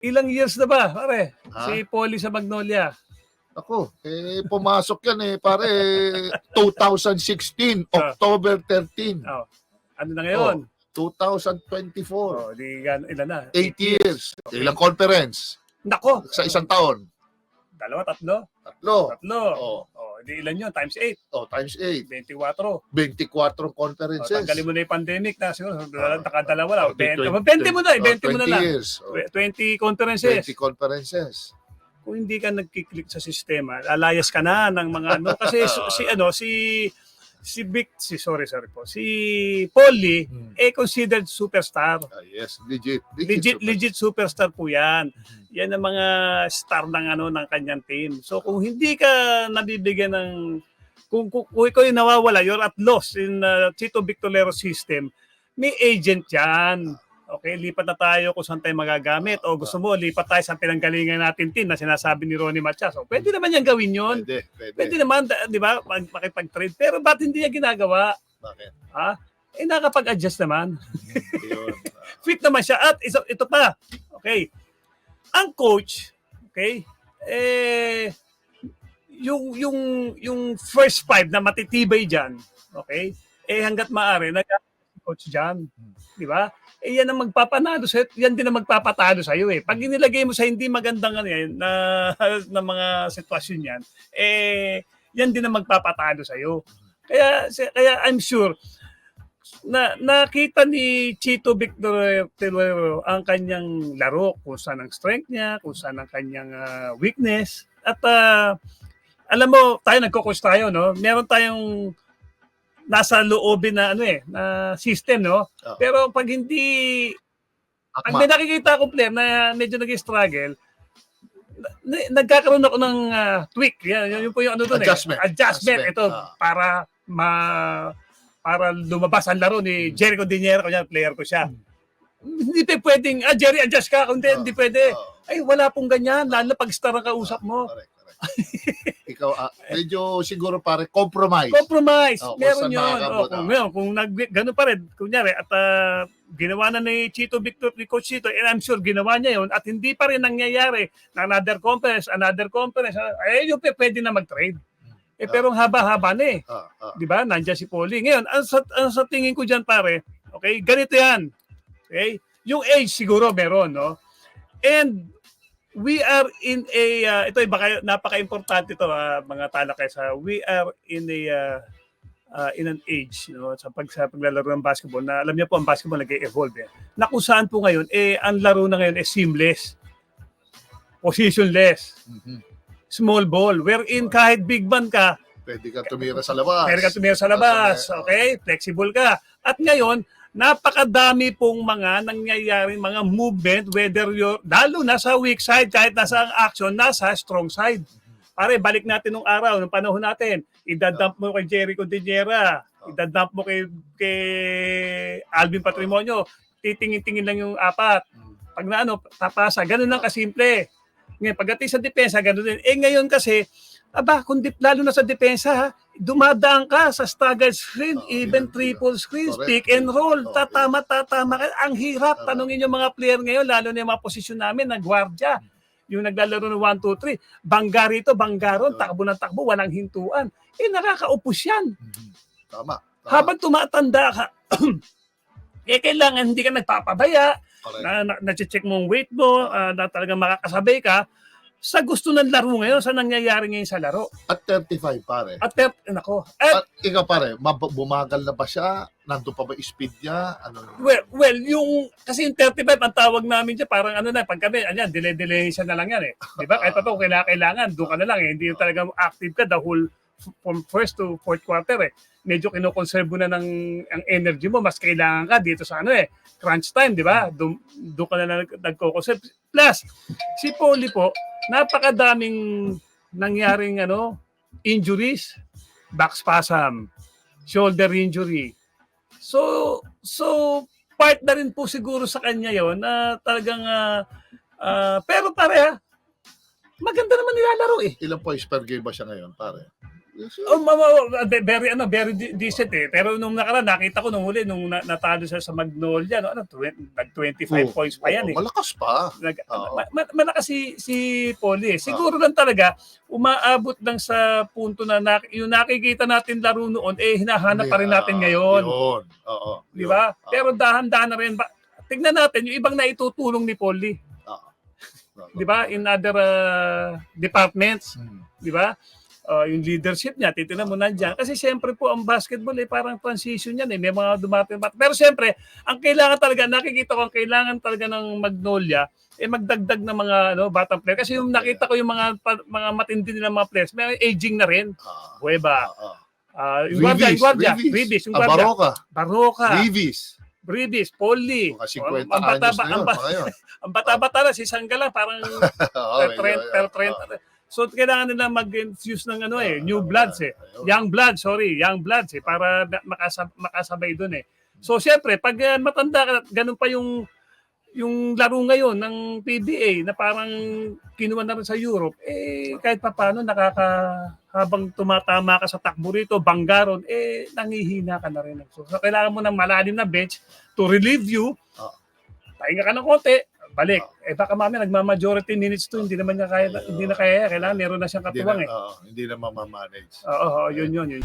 Ilang years na ba, pare? Ha? Si Polly sa Magnolia. Ako, eh, pumasok yan eh, pare, 2016, Ah. October 13, Oh. Ano na ngayon? 2024. Oh, di gan ilan na? 8 years. Ilang conference Nako, sa isang taon? dalawa, tatlo, Tatlo. tatlo. Oh, Oh, di ilan yun? Times 8, oh times 8. 24. 24 Oh, conferences. tanggalin mo na yung pandemic na siguro. Ah. Nakadalawa lang. Oh, 20, 20 20 mo na, Oh, 20 mo na 20 lang. years. Oh, 20 conferences. 20 conferences. Kung hindi ka nagkiklik sa sistema, alayas ka na ng mga ano. Kasi si, si ano, si si Vic, si sorry, sorry po, si Polly, Hmm. eh considered superstar. Ah, yes, legit. Legit, super- legit superstar po yan. Mhm. Yan ang mga star ng ano ng kanyang team. So kung hindi ka nabibigyan ng kung, kung, kung ikaw yung nawawala, you're at loss in uh, Chito Victorero system, may agent yan. Okay, lipat na tayo kung saan tayo magagamit. O gusto mo, lipat tayo sa pinanggalingan natin team na sinasabi ni Ronnie Machas. O, pwede naman yan gawin yun. Pwede, pwede. Pwede naman, di ba, mag- makipag-trade. Pero ba't hindi niya ginagawa? Bakit? Ha? Eh, nakapag-adjust naman. Yun. fit naman siya. At ito, ito pa, okay, ang coach, okay, eh, yung, yung, yung first five na matitibay dyan, okay, eh hanggat maaari, nag coach dyan. Di ba? Eh yan ang magpapanalo sa yan din ang magpapatalo sa iyo eh. Pag inilagay mo sa hindi magandang ano yan, na, na mga sitwasyon yan, eh yan din ang magpapatalo sa iyo. Kaya kaya I'm sure na nakita ni Chito Victor Teruero ang kanyang laro, kung saan ang strength niya, kung saan ang kanyang ah, weakness. At ah, alam mo, tayo nagko-coach tayo, no? Meron tayong nasa loobin na ano eh, na system, no? Oo. Pero pag hindi pag Akma. may nakikita akong player na medyo nag-struggle, na- nagkakaroon ako ng ah, tweak. Yan, yun, yun po yung ano doon Adjustment. eh. Adjustment. Adjustment. Ito, Ah. para ma para lumabas ang laro ni Jericho Diniera, kunya player ko siya. Hindi pa pwedeng, ah, Jerry, adjust ka. Kung hindi, Ah. hindi pwede. Oo. Ay, wala pong ganyan. Lalo pag star ang kausap mo. Correct, correct. Ikaw, ah, medyo siguro pare, compromise. Compromise. Oh, kung Meron saan yun. makakabot, Oh, kung, ah. yun, kung nag, ganun pa rin, kunyari, at ah, ginawa na ni Chito Victor, ni Coach Chito, and I'm sure ginawa niya yun, at hindi pa rin nangyayari na another conference, another conference, eh, yun pa, pwede na mag-trade. Eh, Ah. pero ang haba-haba na eh. Ah, ah. Di ba? Nandiyan si Paulie. Ngayon, ang sa, ang sa tingin ko dyan, pare, okay, ganito yan. Okay? Yung age siguro meron, no? And we are in a, uh, ito, baka, napaka-importante ito, ah, mga talakay sa, we are in a, uh, uh, in an age, no, sa, pag, sa paglalaro ng basketball, na alam niyo po, ang basketball nag-evolve. Eh. Na kung saan po ngayon, eh, ang laro na ngayon is seamless, positionless, Mhm. small ball, wherein kahit big man ka, Pwede ka tumira sa labas. Pwede ka tumira sa labas, okay? Flexible ka. At ngayon, napakadami pong mga nangyayaring mga movement, whether you're, lalo na sa weak side, kahit nasa ang action, nasa strong side. Pare, balik natin nung araw, nung panahon natin, idadump mo kay Jericho Diniera, idadump mo kay, kay Alvin Patrimonio, titingin-tingin lang yung apat. Pag na ano, tapasa, ganun lang kasimple. Ngayon, pagdating sa depensa, ganun din. Eh ngayon kasi, aba, kung dip, lalo na sa depensa, ha, dumadaan ka sa staggered screen, Oo, even yun, triple screen, Correct. pick and roll, Oo, tatama, tatama ka. Ang hirap, tanungin yung mga player ngayon, lalo na yung mga posisyon namin, na gwardiya, yung naglalaro ng 1, 2, 3, bangga rito, bangga ron, takbo ng takbo, walang hintuan. Eh, nakakaupos yan. Mhm. Tama. tama. Habang tumatanda ka, eh, kailangan hindi ka nagpapabaya, Correct. na, na, na-check mo ang weight mo, ah, na talagang makakasabay ka, sa gusto ng laro ngayon, sa nangyayari ngayon sa laro. At 35, pare. At pep, nako, at At ikaw, pare, mab- bumagal na ba siya? Nandun pa ba yung speed niya? Ano? well, well, yung, kasi yung 35, ang tawag namin dyan, parang ano na, pag kami, ayan, delay-delay na lang yan eh. Di ba? Kahit pa to, kailangan, kailangan, doon ka na lang eh. Hindi yung talagang active ka the whole from first to fourth quarter eh. Medyo kinokonserve mo na ng ang energy mo, mas kailangan ka dito sa ano eh, crunch time, di ba? Doon, ka na lang nagko-conserve. Plus, si Poli po, napakadaming nangyaring ano, injuries, back spasm, shoulder injury. So, so part na rin po siguro sa kanya 'yon na talagang ah, ah, pero pare ah, maganda naman nilalaro eh. Ilang points per game ba siya ngayon, pare? Oh, mama, very ano, very de- decent eh. Pero nung nakaraan, nakita ko nung huli nung na, natalo siya sa Magnolia, no, ano, 20, nag 25 Oo. points pa yan eh. Oo, Malakas pa. Nag, Oo. ma- ma- malakas si, si Poli eh. Siguro lang talaga, umaabot lang sa punto na, na yung nakikita natin laro noon, eh hinahanap pa rin natin ngayon. Yun. Oo. Di ba? Ah, Pero dahan-dahan na rin. Ba, tignan natin yung ibang naitutulong ni Poli. ah. Di ba? In other uh, departments. Hmm. Di ba? Uh, yung leadership niya, titignan mo nandyan. Kasi siyempre po, ang basketball eh, parang transition yan eh. May mga dumating. Pero siyempre, ang kailangan talaga, nakikita ko, ang kailangan talaga ng Magnolia, eh magdagdag ng mga ano, batang player. Kasi yung nakita ko yung mga pa- mga matindi nilang mga players, may aging na rin. Ah. Huweba. Ah. Uh, yung guardia, yung guardia. Ribis, yung guardia. Baroka. Baroka. Rivis. Ribis, Poli. Mga 50 ang bata, anyos na ang, yun. ang bata-bata na, si Sangala, parang medyo, 30, per ah, 30. So kailangan nila mag-infuse ng ano eh, new ah, bloods eh. ayun. Young blood, sorry, young bloods eh, para ma- makasab- makasabay doon eh. So siyempre, pag uh, matanda ka, ganun pa yung yung laro ngayon ng PBA na parang kinuha na rin sa Europe, eh kahit pa paano nakaka habang tumatama ka sa takbo rito, banggaron, eh nangihina ka na rin. So, so kailangan mo ng malalim na bench to relieve you. Ah. Pahinga ka ng konti, balik. Eh baka mamaya nagma-majority minutes to, hindi naman niya kaya, hindi na kaya. Kailangan meron na siyang Hindi katuwang na, eh. oo, hindi na mamamanage. Oo, oo, yun yun yun.